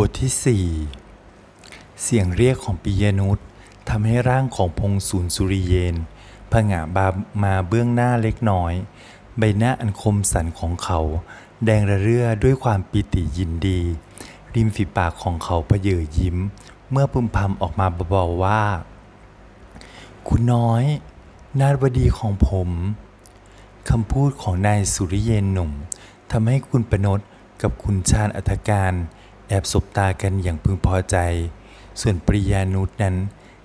บทที่สี่เสียงเรียกของปิยนุษทำให้ร่างของพงศูนย์สุริเยนผงะบามาเบื้องหน้าเล็กน้อย ใบหน้าอันคมสันของเขา แดงระเรื่อด้วยความปิติยินดี ริมฝีปากของเขาเผยยิ้ม เมื่อพึมพำออกมาเบาๆว่า คุณน้อย นาฏวดีของผมคำพูดของนายสุริเยนหนุ่มทำให้คุณประนดกับคุณชาญอัธการ บสบตากันอย่างพึงพอใจ ส่วนปริยานุษนั้น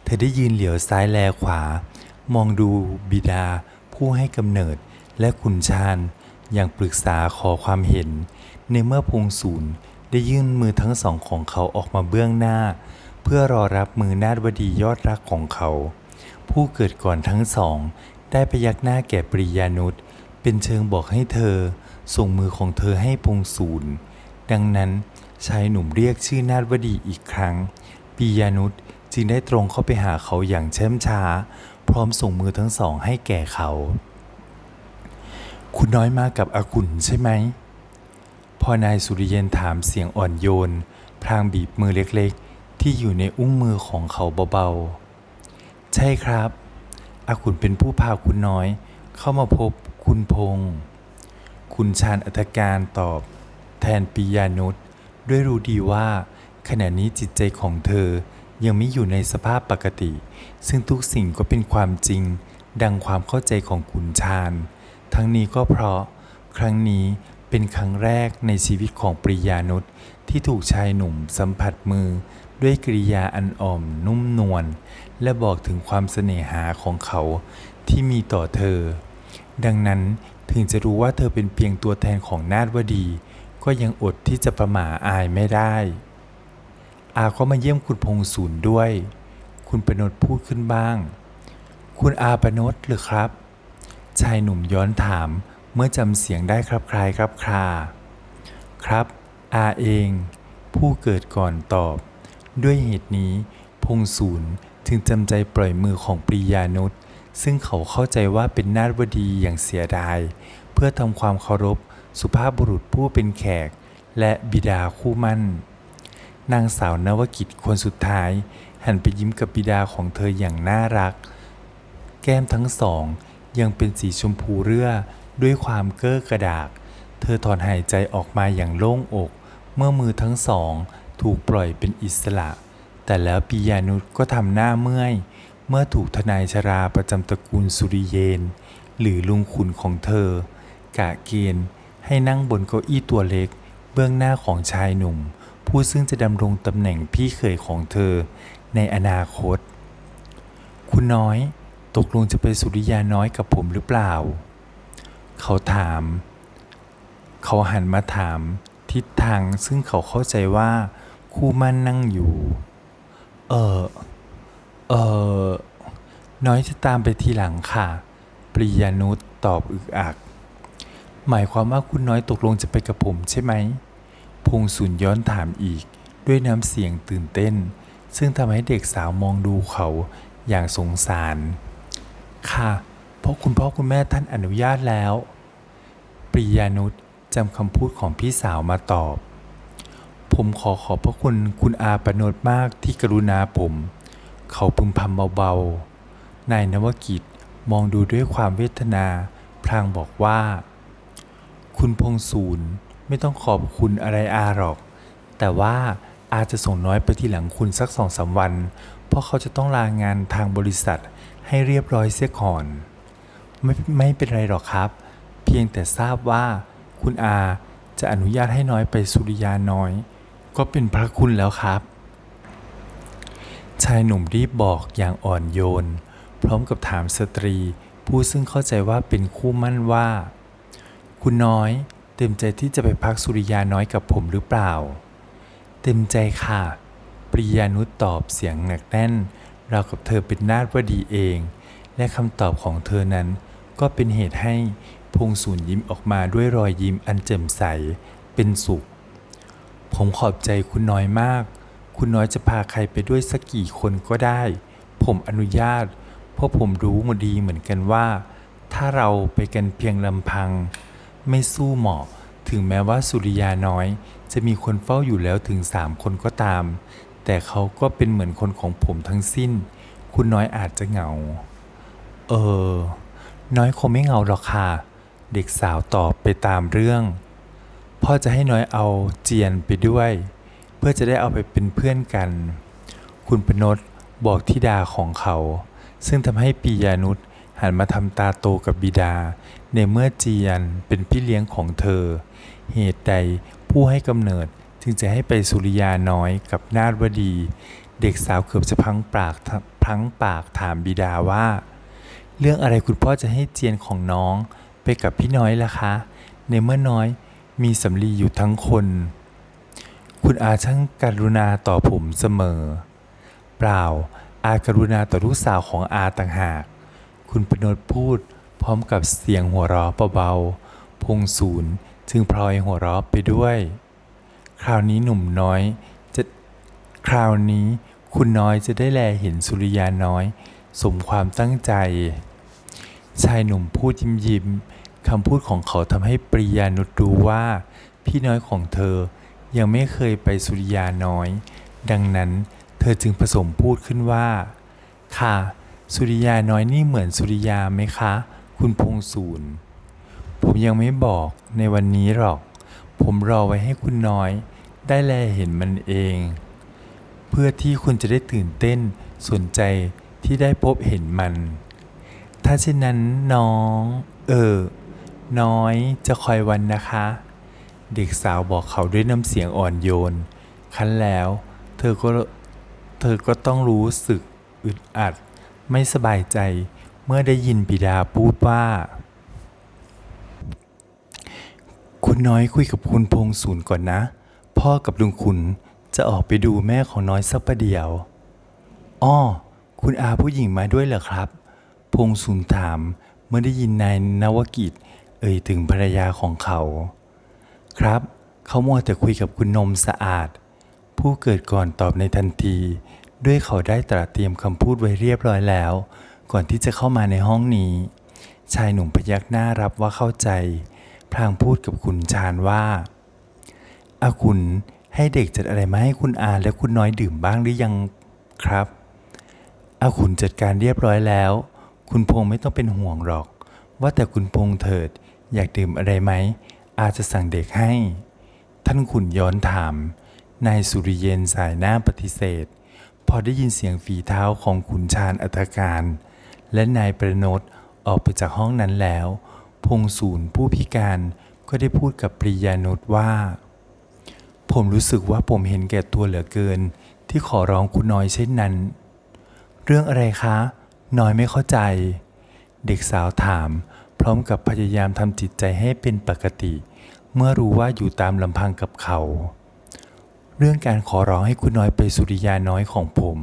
เธอได้ยืนเหลียวซ้ายแลขวา มองดูบิดาผู้ให้กำเนิดและคุณชาญอย่างปรึกษาขอความเห็น ในเมื่อพงศูนย์ได้ยื่นมือทั้งสองของเขาออกมาเบื้องหน้า เพื่อรอรับมือนาฏวดียอดรักของเขา ผู้เกิดก่อนทั้งสอง ได้พยักหน้าแก่ปริยานุษเป็นเชิงบอกให้เธอ ส่งมือของเธอให้พงศูนย์ดังนั้น ชายหนุ่มเรียกชื่อนาฏวดีอีกครั้งปิยานุษจึงได้ตรงเข้าไปหาเขาอย่างเชื่มช้า พร้อมส่งมือทั้งสองให้แก่เขา คุณน้อยมากับอากุลใช่ไหม พอนายสุริเยนถามเสียงอ่อนโยน พรางบีบมือเล็กๆ ที่อยู่ในอุ้งมือของเขาเบาๆ ใช่ครับ อาขุนเป็นผู้พาคุณน้อย เข้ามาพบคุณพงษ์คุณชาญอัธการตอบ แทนปิยานุษ ด้วยรู้ดีว่า ขณะนี้จิตใจของเธอยังไม่อยู่ในสภาพปกติ ซึ่งทุกสิ่งก็เป็นความจริง ดังความเข้าใจของคุณชาญ ทั้งนี้ก็เพราะ ครั้งนี้เป็นครั้งแรกในชีวิตของปริยานุษย์ที่ถูกชายหนุ่มสัมผัสมือ ด้วยกริยาอันอ่อมนุ่มนวลและบอกถึงความเสน่หาของเขาที่มีต่อเธอ ดังนั้นถึงจะรู้ว่าเธอเป็นเพียงตัวแทนของนาฏวดี ก็ยังอดที่จะประหม่าอายไม่ได้ อาก็มาเยี่ยมคุณพงศูนย์ด้วย คุณประนดพูดขึ้นบ้าง คุณอาประนดหรือครับ ชายหนุ่มย้อนถามเมื่อจำเสียงได้ครับคลายครับคราครับ อาเอง ผู้เกิดก่อนตอบ ด้วยเหตุนี้ พงศูนย์ถึงจำใจปล่อยมือของปริยานุษซึ่งเขาเข้าใจว่าเป็นนาฏวดีอย่างเสียดาย เพื่อทำความเคารพ สุภาพบุรุษผู้เป็นแขกและบิดาคู่มั่น นางสาวนวกิจคนสุดท้าย หันไปยิ้มกับบิดาของเธออย่างน่ารัก แก้มทั้งสองยังเป็นสีชมพูเรื่อด้วยความเก้อกระดาก เธอถอนหายใจออกมาอย่างโล่งอก เมื่อมือทั้งสองถูกปล่อยเป็นอิสระ แต่แล้วปิยานุษก็ทำหน้าเมื่อย เมื่อถูกทนายชราประจำตระกูลสุริเยน หรือลุงขุนของเธอ กะเกณฑ์ ให้นั่งบนเก้าอี้ตัวเล็ก เบื้องหน้าของชายหนุ่ม ผู้ซึ่งจะดำรงตำแหน่งพี่เขยของเธอ ในอนาคต คุณน้อย ตกลงจะไปสุริยาน้อยกับผมหรือเปล่า เขาถาม เขาหันมาถาม ทิศทางซึ่งเขาเข้าใจว่า คู่มั่นนั่งอยู่ เออ เออ น้อยจะตามไปทีหลังค่ะ ปริยานุษตอบอึกอัก หมายความว่าคุณน้อยตกลงจะไปกับผมใช่ไหม พงศุนย้อนถามอีก ด้วยน้ำเสียงตื่นเต้น ซึ่งทำให้เด็กสาวมองดูเขาอย่างสงสาร ค่ะเพราะคุณพ่อคุณแม่ท่านอนุญาตแล้ว ปริยานุษจำคำพูดของพี่สาวมาตอบ ผมขอขอบพระคุณคุณอาประนดมากที่กรุณาผม เขาพึมพำเบาๆ นายนวกิจมองดูด้วยความเวทนา พลางบอกว่า คุณพงศูนย์ไม่ต้องขอบคุณอะไรอาหรอก แต่ว่าอาจะส่งน้อยไปที่หลังคุณสักสองสามวัน เพราะเขาจะต้องลางานทางบริษัทให้เรียบร้อยเสียก่อน ไม่ไม่เป็นไรหรอกครับ เพียงแต่ทราบว่าคุณอาจะอนุญาตให้น้อยไปสุริยาน้อย ก็เป็นพระคุณแล้วครับ ชายหนุ่มรีบบอกอย่างอ่อนโยน พร้อมกับถามสตรี ผู้ซึ่งเข้าใจว่าเป็นคู่มั่นว่า คุณน้อยเต็มใจที่จะไปพักสุริยาน้อยกับผมหรือเปล่า เต็มใจค่ะ ปริยานุตตอบเสียงหนักแน่นเรากับเธอเป็นนาฏวดีเอง และคำตอบของเธอนั้น ก็เป็นเหตุให้พงศูนย์ยิ้มออกมาด้วยรอยยิ้มอันแจ่มใสเป็นสุข ผมขอบใจคุณน้อยมาก คุณน้อยจะพาใครไปด้วยสักกี่คนก็ได้ ผมอนุญาต เพราะผมรู้มาดีเหมือนกันว่า ถ้าเราไปกันเพียงลำพัง ไม่สู้เหมาะถึงแม้ว่าสุริยาน้อย จะมีคนเฝ้าอยู่แล้วถึงสามคนก็ตาม แต่เขาก็เป็นเหมือนคนของผมทั้งสิ้น คุณน้อยอาจจะเหงา เออ น้อยคงไม่เหงาหรอกค่ะ เด็กสาวตอบไปตามเรื่อง พ่อจะให้น้อยเอาเจียนไปด้วย เพื่อจะได้เอาไปเป็นเพื่อนกัน คุณปนดบอกทิดาของเขา ซึ่งทำให้ปียานุช หันมาทำตาโตกับบิดา ในเมื่อเจียนเป็นพี่เลี้ยงของเธอ เหตุใดผู้ให้กำเนิดจึงจะให้ไปสุริยาน้อยกับนาฏวดี เด็กสาวเกือบจะพังปากพังปากถามบิดาว่า เรื่องอะไรคุณพ่อจะให้เจียนของน้องไปกับพี่น้อยล่ะคะ ในเมื่อน้อยมีสำลีอยู่ทั้งคน คุณอาช่างกรุณาต่อผมเสมอ เปล่า อากรุณาต่อลูกสาวของอาต่างหาก คุณปนดพูดพร้อมกับเสียงหัวเราะเบาๆพงศูนย์จึงพลอยหัวเราะไปด้วย คราวนี้หนุ่มน้อยจะคราวนี้คุณน้อยจะได้แลเห็นสุริยาน้อย สมความตั้งใจ ชายหนุ่มพูดยิ้มยิ้มๆคำพูดของเขาทำให้ปริยานุชรู้ว่า พี่น้อยของเธอยังไม่เคยไปสุริยาน้อย ดังนั้นเธอจึงผสมพูดขึ้นว่า ค่ะ สุริยาน้อยนี่เหมือนสุริยาไหมคะ คุณพงศูนย์ผมยังไม่บอกในวันนี้หรอก ผมรอไว้ให้คุณน้อย ได้แลเห็นมันเอง เพื่อที่คุณจะได้ตื่นเต้นสนใจที่ได้พบเห็นมัน ถ้าเช่นนั้นน้อง เออ น้อยจะคอยวันนะคะ เด็กสาวบอกเขาด้วยน้ำเสียงอ่อนโยน คันแล้ว เธอก็เธอก็ต้องรู้สึกอึดอัด ไม่สบายใจเมื่อได้ยินบิดาพูดว่า คุณน้อยคุยกับคุณพงศูนย์ก่อนนะ พ่อกับลุงขุนจะออกไปดูแม่ของน้อยสักประเดี๋ยว อ้อ คุณอาผู้หญิงมาด้วยเหรอครับ พงศูนย์ถามเมื่อได้ยินนายนวกิจ เอ่ยถึงภรรยาของเขา ครับ เขามัวแต่คุยกับคุณนมสะอาด ผู้เกิดก่อนตอบในทันที ด้วยเขาได้ตระเตรียมคำพูดไว้เรียบร้อยแล้ว ก่อนที่จะเข้ามาในห้องนี้ ชายหนุ่มพยักหน้ารับว่าเข้าใจ พลางพูดกับคุณชาญว่าอาคุณให้เด็กจัดอะไรมาให้คุณอาและคุณน้อยดื่มบ้างหรือยังครับอาขุนจัดการเรียบร้อยแล้ว คุณพงษ์ไม่ต้องเป็นห่วงหรอก ว่าแต่คุณพงษ์เถิด อยากดื่มอะไรไหม อาจะสั่งเด็กให้ ท่านขุนย้อนถาม นายสุริเยนสายหน้าปฏิเสธ พอได้ยินเสียงฝีเท้าของขุนชาญอัตการ และนายประนตออกไปจากห้องนั้นแล้ว พงศูนย์ผู้พิการก็ได้พูดกับปริยานุชว่า ผมรู้สึกว่าผมเห็นแก่ตัวเหลือเกิน ที่ขอร้องคุณน้อยเช่นนั้น เรื่องอะไรคะ น้อยไม่เข้าใจ เด็กสาวถาม พร้อมกับพยายามทำจิตใจให้เป็นปกติ เมื่อรู้ว่าอยู่ตามลำพังกับเขา เรื่องการขอร้องให้คุณน้อยไปสุริยาน้อยของผม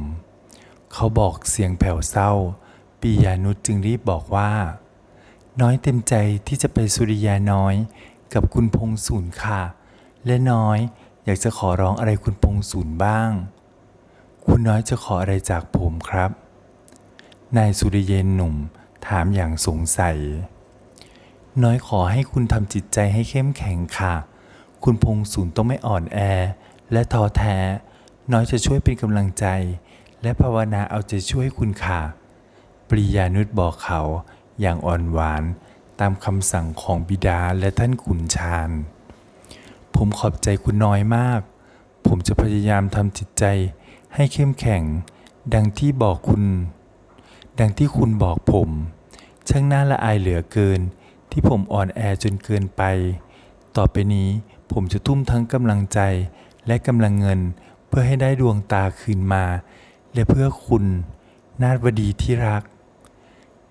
เขาบอกเสียงแผ่วเศร้าปียานุชจึงรีบบอกว่า น้อยเต็มใจที่จะไปสุริยาน้อยกับคุณพงศูนย์ค่ะ และน้อยอยากจะขอร้องอะไรคุณพงศูนย์บ้าง คุณน้อยจะขออะไรจากผมครับ นายสุริเยนหนุ่มถามอย่างสงสัย น้อยขอให้คุณทำจิตใจให้เข้มแข็งค่ะ คุณพงศูนย์ต้องไม่อ่อนแอ และท้อแท้ น้อยจะช่วยเป็นกำลังใจ และภาวนาเอาใจช่วยคุณค่ะ ปริยานุชบอกเขาอย่างอ่อนหวานตามคำสั่งของบิดาและท่านขุนชาญผมขอบใจคุณน้อยมาก ผมจะพยายามทำจิตใจให้เข้มแข็ง ดังที่บอกคุณ ดังที่คุณบอกผม ช่างน่าละอายเหลือเกิน ที่ผมอ่อนแอจนเกินไป ต่อไปนี้ผมจะทุ่มทั้งกำลังใจ และกำลังเงินเพื่อให้ได้ดวงตาคืนมา และเพื่อคุณ นาฏวดีที่รัก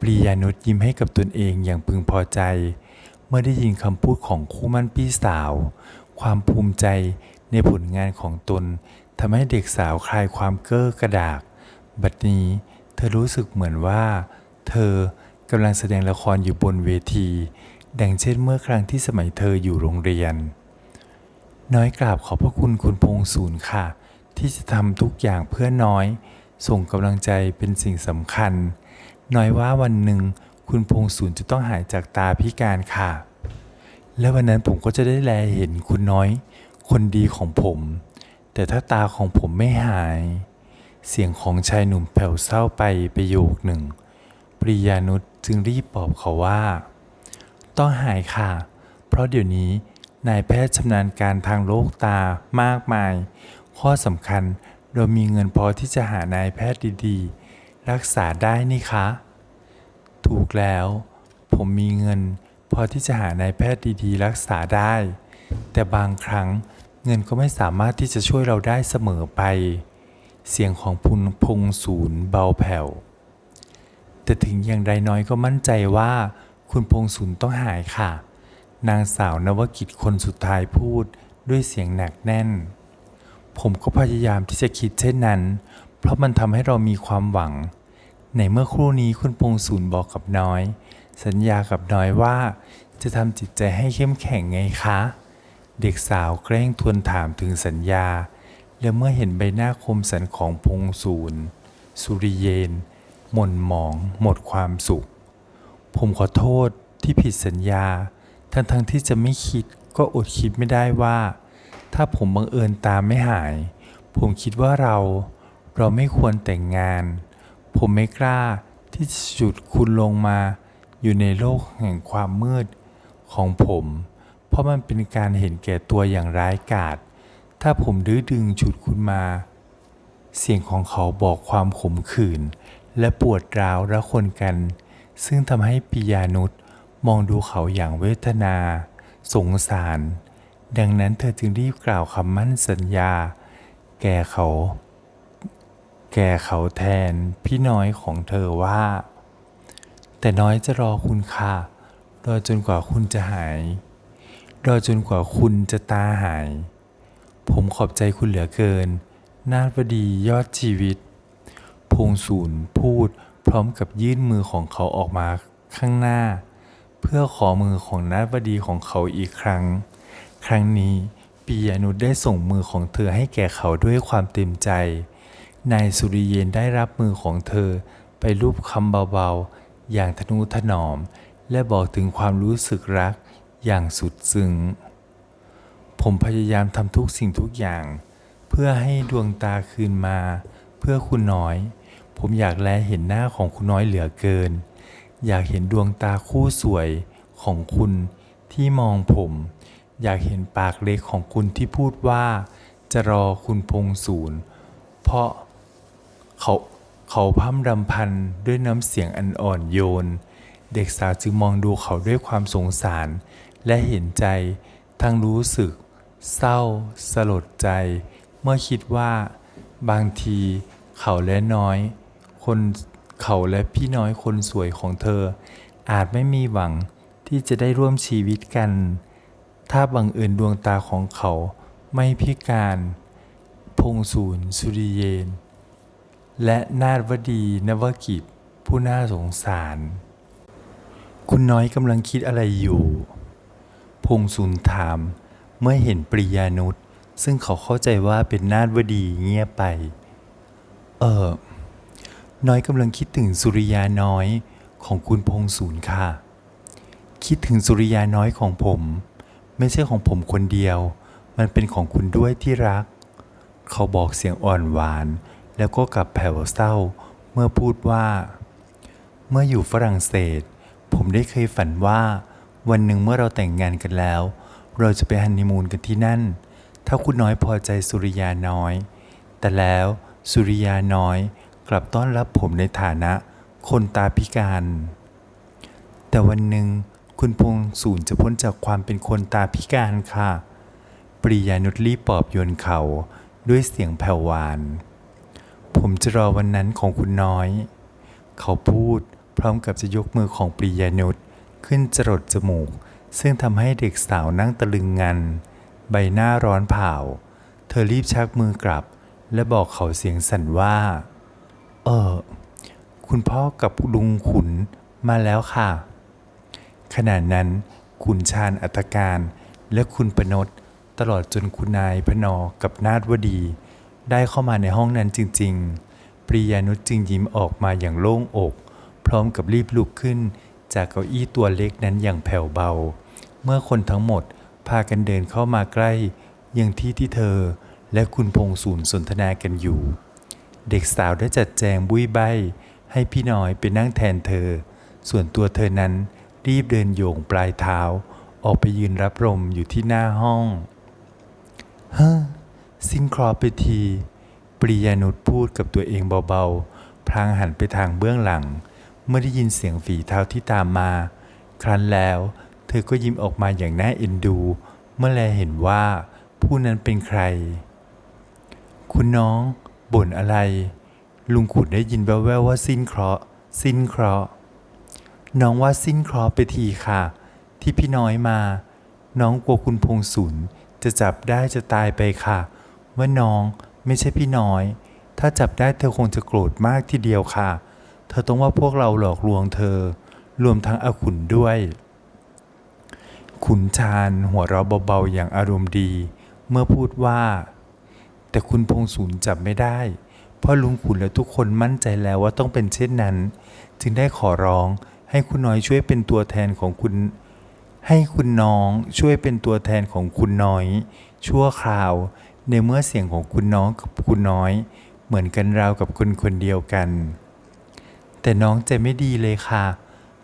ปริยานุชยิ้มให้กับตนเองอย่างพึงพอใจ เมื่อได้ยินคำพูดของคู่มั่นพี่สาว ความภูมิใจในผลงานของตนทำให้เด็กสาวคลายความเก้อกระดาก บัดนี้เธอรู้สึกเหมือนว่า เธอกำลังแสดงละครอยู่บนเวที ดังเช่นเมื่อครั้งที่สมัยเธออยู่โรงเรียน น้อยกราบขอบพระคุณคุณพงศูนย์ค่ะ ที่จะทำทุกอย่างเพื่อน้อย ส่งกำลังใจเป็นสิ่งสำคัญ น้อยว่าวันหนึ่งคุณพงศูนย์จะต้องหายจากตาพิการค่ะ และวันนั้นผมก็จะได้แลเห็นคุณน้อย คนดีของผม แต่ถ้าตาของผมไม่หาย เสียงของชายหนุ่มแผ่วเศร้าไปประโยคหนึ่ง ปริยานุชจึงรีบปลอบเขาว่า ต้องหายค่ะ เพราะเดี๋ยวนี้ นายแพทย์ชำนาญการทางโรคตามากมาย ข้อสำคัญเรามีเงินพอที่จะหานายแพทย์ดีๆ รักษาได้นี่คะ ถูกแล้ว ผมมีเงินพอที่จะหานายแพทย์ดีๆ รักษาได้ แต่บางครั้งเงินก็ไม่สามารถที่จะช่วยเราได้เสมอไป เสียงของพุนพงศูนย์เบาแผ่ว แต่ถึงอย่างไรน้อยก็มั่นใจว่า คุณพงศูนย์ต้องหายค่ะ นางสาวนวกิจคนสุดท้ายพูดด้วยเสียงหนักแน่น ผมก็พยายามที่จะคิดเช่นนั้น เพราะมันทำให้เรามีความหวัง ในเมื่อครู่นี้คุณพงศูนย์บอกกับน้อย สัญญากับน้อยว่า จะทำจิตใจให้เข้มแข็งไงคะ เด็กสาวแกล้งทวนถามถึงสัญญา และเมื่อเห็นใบหน้าคมสันของพงศูนย์สุริเยน หม่นหมอง หมดความสุข ผมขอโทษที่ผิดสัญญา ทั้งๆทที่จะไม่คิดก็อดคิดไม่ได้ว่า ถ้าผมบังเอิญตามไม่หาย ผมคิดว่าเราเราไม่ควรแต่งงาน ผมไม่กล้าที่จะจุดคุณลงมาอยู่ในโลกแห่งความมืดของผม เพราะมันเป็นการเห็นแก่ตัวอย่างร้ายกาจถ้าผมดื้อดึงฉุดคุณมา เสียงของเขาบอกความขมขื่นและปวดร้าวระคนกัน ซึ่งทำให้ปิยานุษ มองดูเขาอย่างเวทนา สงสาร ดังนั้นเธอจึงรีบกล่าวคำมั่นสัญญา แก่เขา แก่เขาแทนพี่น้อยของเธอว่า แต่น้อยจะรอคุณค่ะ รอจนกว่าคุณจะหาย รอจนกว่าคุณจะตาหาย ผมขอบใจคุณเหลือเกิน นาฏวดียอดชีวิต พงศูนย์พูดพร้อมกับยื่นมือของเขาออกมาข้างหน้า เพื่อขอมือของนาฏวดีของเขาอีกครั้ง ครั้งนี้ปียานุชได้ส่งมือของเธอให้แก่เขาด้วยความเต็มใจ นายสุริเยนได้รับมือของเธอไปรูปคำเบาๆ อย่างทนุถนอม และบอกถึงความรู้สึกรักอย่างสุดซึ้ง ผมพยายามทำทุกสิ่งทุกอย่าง เพื่อให้ดวงตาคืนมา เพื่อคุณน้อย ผมอยากแลเห็นหน้าของคุณน้อยเหลือเกิน อยากเห็นดวงตาคู่สวยของคุณที่มองผม อยากเห็นปากเล็กของคุณที่พูดว่า จะรอคุณพงศูนย์เพราะเขาเขาพร่ำรำพันด้วยน้ำเสียงอันอ่อนโยน เด็กสาวจึงมองดูเขาด้วยความสงสาร และเห็นใจทั้งรู้สึก เศร้า สลดใจ เมื่อคิดว่า บางทีเขาและน้อย คน เขาและพี่น้อยคนสวยของเธอ อาจไม่มีหวังที่จะได้ร่วมชีวิตกัน ถ้าบังเอิญดวงตาของเขาไม่พิการ พงศูนย์สุริเยน และนาฏวดีนวกิจ ผู้น่าสงสาร คุณน้อยกำลังคิดอะไรอยู่ พงศูนย์ถาม เมื่อเห็นปริยานุษซึ่งเขาเข้าใจว่าเป็นนาฏวดีเงียบไป เออ น้อยกำลังคิดถึงสุริยาน้อยของคุณพงศูนย์ค่ะ คิดถึงสุริยาน้อยของผม ไม่ใช่ของผมคนเดียว มันเป็นของคุณด้วยที่รัก เขาบอกเสียงอ่อนหวาน แล้วก็กลับแผ่วเศร้า เมื่อพูดว่า เมื่ออยู่ฝรั่งเศส ผมได้เคยฝันว่า วันหนึ่งเมื่อเราแต่งงานกันแล้ว เราจะไปฮันนีมูนกันที่นั่น ถ้าคุณน้อยพอใจสุริยาน้อย แต่แล้วสุริยาน้อย กลับต้อนรับผมในฐานะคนตาพิการ แต่วันหนึ่งคุณพงศูนย์จะพ้นจากความเป็นคนตาพิการค่ะ ปริยานุชรีปลอบโยนเขาด้วยเสียงแผ่วหวาน ผมจะรอวันนั้นของคุณน้อย เขาพูดพร้อมกับจะยกมือของปริยานุชขึ้นจรดจมูก ซึ่งทำให้เด็กสาวนั่งตะลึงงัน ใบหน้าร้อนเผา เธอรีบชักมือกลับ และบอกเขาเสียงสั่นว่า เออ คุณพ่อกับลุงขุนมาแล้วค่ะ ขณะนั้นคุณชาญอัตการและคุณประนตตลอดจนคุณนายพนอกับนาฏวดี ได้เข้ามาในห้องนั้นจริง ๆ ปริยานุชจึงยิ้มออกมาอย่างโล่งอก พร้อมกับรีบลุกขึ้น จากเก้าอี้ตัวเล็กนั้นอย่างแผ่วเบา เมื่อคนทั้งหมดพากันเดินเข้ามาใกล้ ยังที่ที่เธอและคุณพงศูนย์สนทนากันอยู่ เด็กสาวได้จัดแจงบุ้ยใบ ให้พี่น้อยไปนั่งแทนเธอ ส่วนตัวเธอนั้นรีบเดินโยงปลายเท้า ออกไปยืนรับลมอยู่ที่หน้าห้องเฮ้อสิ้นคราะห์ไปที ปริยานุชพูดกับตัวเองเบาๆ พลางหันไปทางเบื้องหลัง เมื่อได้ยินเสียงฝีเท้าที่ตามมา ครั้นแล้ว เธอก็ยิ้มออกมาอย่างน่าเอ็นดู เมื่อแลเห็นว่าผู้นั้นเป็นใคร คุณน้อง บ่นอะไร ลุงขุนได้ยินแว่วๆว่าสิ้นเคราะห์สิ้นเคราะห์น้องว่าสิ้นเคราะห์ไปทีค่ะ ที่พี่น้อยมา น้องกลัวคุณพงศุนจะจับได้จะตายไปค่ะ ว่าน้องไม่ใช่พี่น้อย ถ้าจับได้เธอคงจะโกรธมากทีเดียวค่ะ เธอต้องว่าพวกเราหลอกลวงเธอ รวมทั้งอาขุนด้วย ขุนชาญหัวเราะเบาๆอย่างอารมณ์ดี เมื่อพูดว่า แต่คุณพงศูนย์จับไม่ได้ เพราะลุงขุนและทุกคนมั่นใจแล้วว่าต้องเป็นเช่นนั้น จึงได้ขอร้องให้คุณน้อยช่วยเป็นตัวแทนของคุณ ให้คุณน้องช่วยเป็นตัวแทนของคุณน้อย ชั่วคราว ในเมื่อเสียงของคุณน้องกับคุณน้อย เหมือนกันราวกับคนคนเดียวกัน แต่น้องใจไม่ดีเลยค่ะ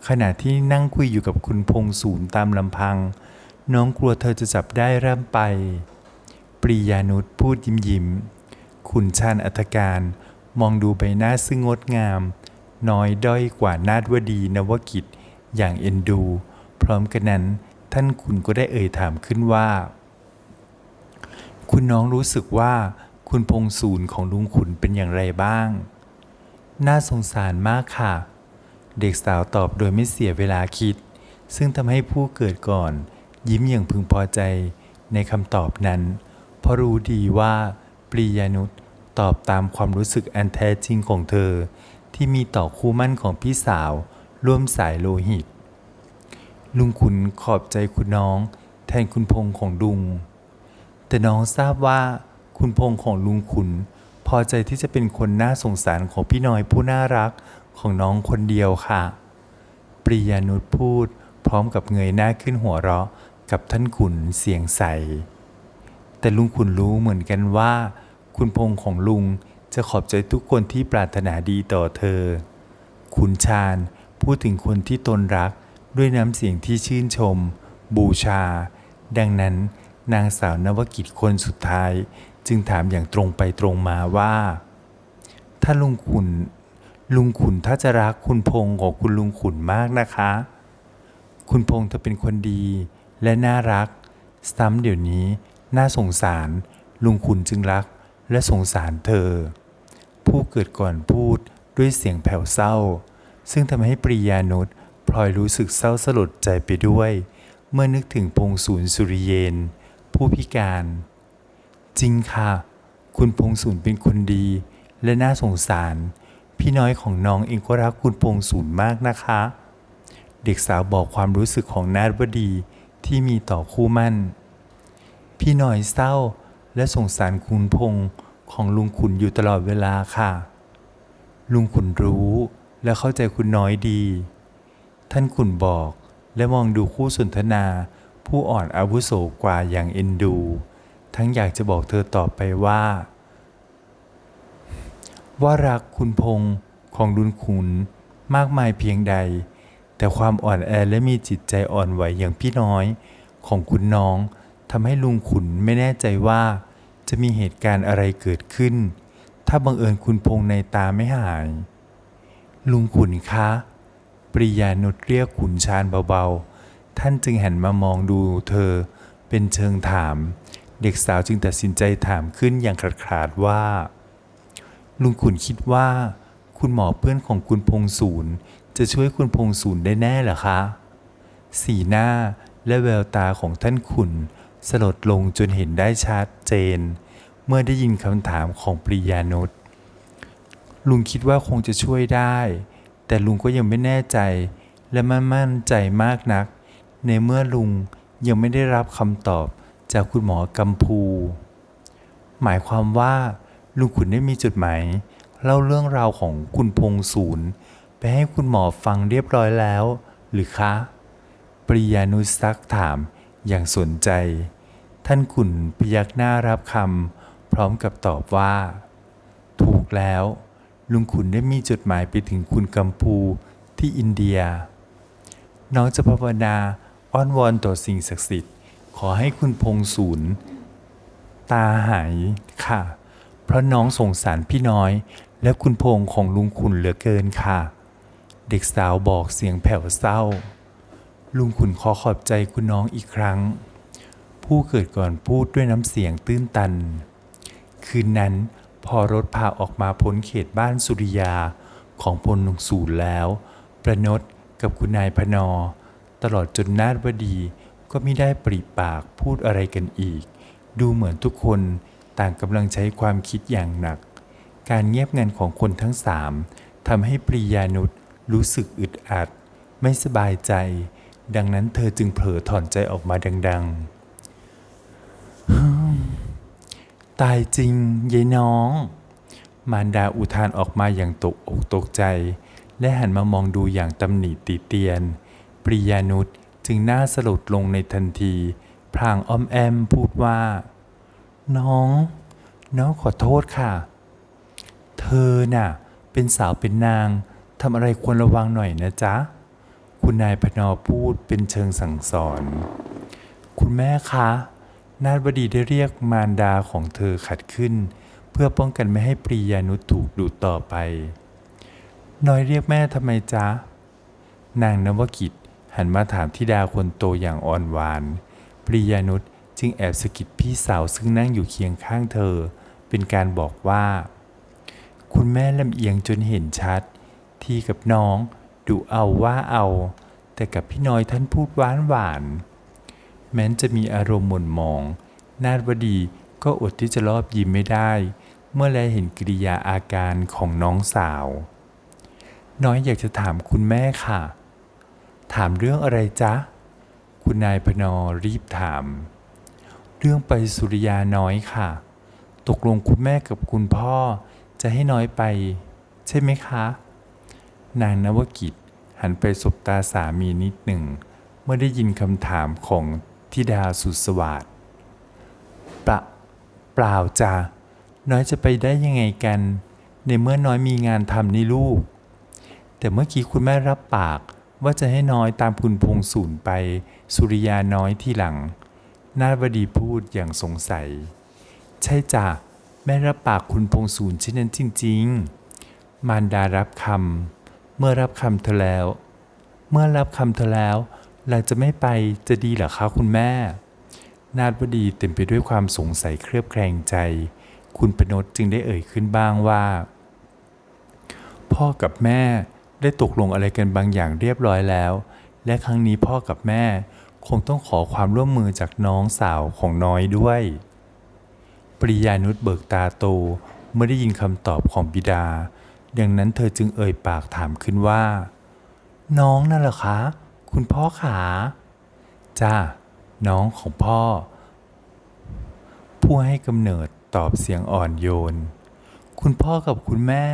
ขณะที่นั่งคุยอยู่กับคุณพงศูนย์ตามลำพัง น้องกลัวเธอจะจับได้ร่ำไป ปรียานุชพูดยิ้มยิ้มๆคุณชาญอัธการมองดูใบหน้าซึ่งงดงาม น้อยด้อยกว่านาฏวดีนวกิจอย่างเอ็นดู พร้อมกันนั้นท่านคุณก็ได้เอ่ยถามขึ้นว่า คุณน้องรู้สึกว่าคุณพงศูนย์ของลุงขุนเป็นอย่างไรบ้าง น่าสงสารมากค่ะ เด็กสาวตอบโดยไม่เสียเวลาคิด ซึ่งทำให้ผู้เกิดก่อน ยิ้มอย่างพึงพอใจในคำตอบนั้น เพราะรู้ดีว่าปรียานุชตอบตามความรู้สึกอันแท้จริงของเธอ ที่มีต่อคู่มั่นของพี่สาว ร่วมสายโลหิต ลุงขุนขอบใจคุณน้อง แทนคุณพงษ์ของลุง แต่น้องทราบว่าคุณพงษ์ของลุงขุน พอใจที่จะเป็นคนน่าสงสารของพี่น้อยผู้น่ารักของน้องคนเดียวค่ะ ปริยานุชพูด พร้อมกับเงยหน้าขึ้นหัวเราะกับท่านขุนเสียงใส แต่ลุงขุนรู้เหมือนกันว่า คุณพงษ์ของลุงจะขอบใจทุกคนที่ปรารถนาดีต่อเธอ ขุนชาญพูดถึงคนที่ตนรักด้วยน้ำเสียงที่ชื่นชม บูชา ดังนั้นนางสาวนวกิจคนสุดท้าย จึงถามอย่างตรงไปตรงมาว่า ถ้าลุงขุนลุงขุนถ้าจะรักคุณพงษ์ของคุณลุงขุนมากนะคะ คุณพงษ์เธอเป็นคนดีและน่ารัก ซ้ำเดี๋ยวนี้ น่าสงสาร ลุงขุนจึงรักและสงสารเธอ ผู้เกิดก่อนพูดด้วยเสียงแผ่วเศร้า ซึ่งทำให้ปริยานุชพลอยรู้สึกเศร้าสลดใจไปด้วย เมื่อนึกถึงพงศูนย์สุริเยน ผู้พิการ จริงค่ะ คุณพงศูนย์เป็นคนดี และน่าสงสาร พี่น้อยของน้องเองก็รักคุณพงศูนย์มากนะคะ เด็กสาวบอกความรู้สึกของนาฏวดีที่มีต่อคู่มั่น พี่น้อยเศร้าและสงสารคุณพงษ์ของลุงขุนอยู่ตลอดเวลาค่ะ ลุงขุนรู้และเข้าใจคุณน้อยดี ท่านขุนบอกและมองดูคู่สนทนา ผู้อ่อนอาวุโสกว่าอย่างเอ็นดู ทั้งอยากจะบอกเธอต่อไปว่า ว่ารักคุณพงษ์ของลุงขุนมากมายเพียงใด แต่ความอ่อนแอและมีจิตใจอ่อนไหวอย่างพี่น้อยของคุณน้อง ทำให้ลุงขุนไม่แน่ใจว่า จะมีเหตุการณ์อะไรเกิดขึ้น ถ้าบังเอิญคุณพงในตาไม่หาย ลุงขุนคะ ปริยานุชเรียกขุนชาญเบาๆ ท่านจึงหันมามองดูเธอเป็นเชิงถาม เด็กสาวจึงตัดสินใจถามขึ้นอย่างขาดๆว่า ลุงขุนคิดว่า คุณหมอเพื่อนของคุณพงศูนย์จะช่วยคุณพงศูนย์ได้แน่เหรอคะ สีหน้าและแววตาของท่านขุน สลดลงจนเห็นได้ชัดเจน เมื่อได้ยินคำถามของปริยานุชลุงคิดว่าคงจะช่วยได้ แต่ลุงก็ยังไม่แน่ใจ และไม่มั่นใจมากนัก ในเมื่อลุงยังไม่ได้รับคำตอบจากคุณหมอกัมพู หมายความว่าลุงขุนได้มีจดหมายเล่าเรื่องราวของคุณพงศูนย์ไปให้คุณหมอฟังเรียบร้อยแล้ว หรือคะ ปริยานุซักถามอย่างสนใจ ท่านขุนพยักหน้ารับคำพร้อมกับตอบว่า ถูกแล้ว ลุงขุนได้มีจดหมายไปถึงคุณกัมพูที่อินเดีย น้องจะภาวนาอ้อนวอนต่อสิ่งศักดิ์สิทธิ์ ขอให้คุณพงศูนย์ตาหายค่ะ เพราะน้องสงสารพี่น้อย และคุณพงของลุงขุนเหลือเกินค่ะ เด็กสาวบอกเสียงแผ่วเศร้า ลุงขุนขอขอบใจคุณน้องอีกครั้ง ผู้เกิดก่อนพูดด้วยน้ำเสียงตื้นตัน คืนนั้นพอรถพาออกมาพ้นเขตบ้านสุริยาของพลนงสูนแล้ว ประนดกับคุณนายพนอ ตลอดจนนาฏวดีก็ไม่ได้ปริปากพูดอะไรกันอีก ดูเหมือนทุกคนต่างกำลังใช้ความคิดอย่างหนัก การเงียบงันของคนทั้งสามทำให้ปริยานุษรู้สึกอึดอัด ไม่สบายใจ ดังนั้นเธอจึงเผลอถอนใจออกมาดัง ๆ ตายจริงยายน้อง มารดาอุทานออกมาอย่างตกอกตกใจ และหันมามองดูอย่างตำหนิติเตียน ปริยานุษจึงหน้าสลดลงในทันทีพลางอ้อมแอมพูดว่า น้อง น้องขอโทษค่ะ เธอน่ะ เป็นสาวเป็นนางทำอะไรควรระวังหน่อยนะจ๊ะ คุณนายพนอพูดเป็นเชิงสั่งสอน คุณแม่คะ นาฏวดีได้เรียกมารดาของเธอขัดขึ้น เพื่อป้องกันไม่ให้ปริยานุถูกดูต่อไป น้อยเรียกแม่ทำไมจ๊ะ นางนวกิจหันมาถามธิดาคนโตอย่างอ่อนหวาน ปริยานุจึงแอบสะกิดพี่สาวซึ่งนั่งอยู่เคียงข้างเธอ เป็นการบอกว่า คุณแม่ลำเอียงจนเห็นชัด ที่กับน้องดูเอาว่าเอา แต่กับพี่น้อยท่านพูดหวานหวานๆ แม้นจะมีอารมณ์หม่นหมอง นาฏวดีก็อดที่จะรอบยิ้มไม่ได้ เมื่อแลเห็นกิริยาอาการของน้องสาว น้อยอยากจะถามคุณแม่ค่ะ ถามเรื่องอะไรจ๊ะ คุณนายพนอรีบถาม เรื่องไปสุริยาน้อยค่ะ ตกลงคุณแม่กับคุณพ่อจะให้น้อยไป ใช่ไหมคะ นางนวกิจหันไปสบตาสามีนิดหนึ่ง เมื่อได้ยินคำถามของ ธิดาสุสวัสดปล่าเปล่าจ้ะน้อยจะไปได้ยังไงกัน ในเมื่อน้อยมีงานทำนี่ลูก แต่เมื่อกี้คุณแม่รับปากว่าจะให้น้อยตามคุณพงศูนย์ไป สุริยาน้อยที่หลัง นาฏวดีพูดอย่างสงสัย ใช่จ้ะแม่รับปากคุณพงศูนย์เช่นนั้นจริง ๆ มารดารับคำเมื่อรับคำเธอแล้ว เมื่อรับคำเธอแล้ว เราจะไม่ไปจะดีเหรอคะคุณแม่ นาฏวดีเต็มไปด้วยความสงสัยเครือบแคลงใจ คุณปนดจึงได้เอ่ยขึ้นบ้างว่า พ่อกับแม่ได้ตกลงอะไรกันบางอย่างเรียบร้อยแล้ว และครั้งนี้พ่อกับแม่คงต้องขอความร่วมมือจากน้องสาวของน้อยด้วย ปริยานุชเบิกตาโตเมื่อได้ยินคำตอบของบิดา ดังนั้นเธอจึงเอ่ยปากถามขึ้นว่า น้องนั่นเหรอคะ คุณพ่อขาจ้าน้องของพ่อ ผู้ให้กำเนิดตอบเสียงอ่อนโยน คุณพ่อกับคุณแม่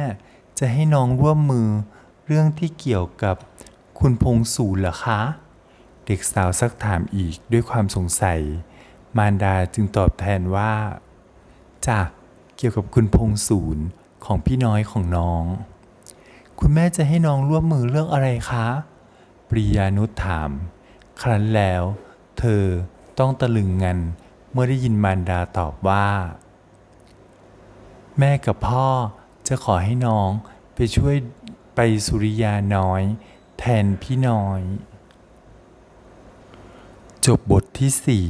จะให้น้องร่วมมือเรื่องที่เกี่ยวกับคุณพงศูนย์เหรอคะ เด็กสาวซักถามอีกด้วยความสงสัย มารดาจึงตอบแทนว่าจ้ะเกี่ยวกับคุณพงศูนย์ของพี่น้อยของน้อง คุณแม่จะให้น้องร่วมมือเรื่องอะไรคะ ปริยานุถาม ครั้นแล้ว เธอต้องตะลึงงันเมื่อได้ยินมารดาตอบว่า แม่กับพ่อจะขอให้น้องไปช่วยไปสุริยาน้อย แทนพี่น้อย จบบทที่สี่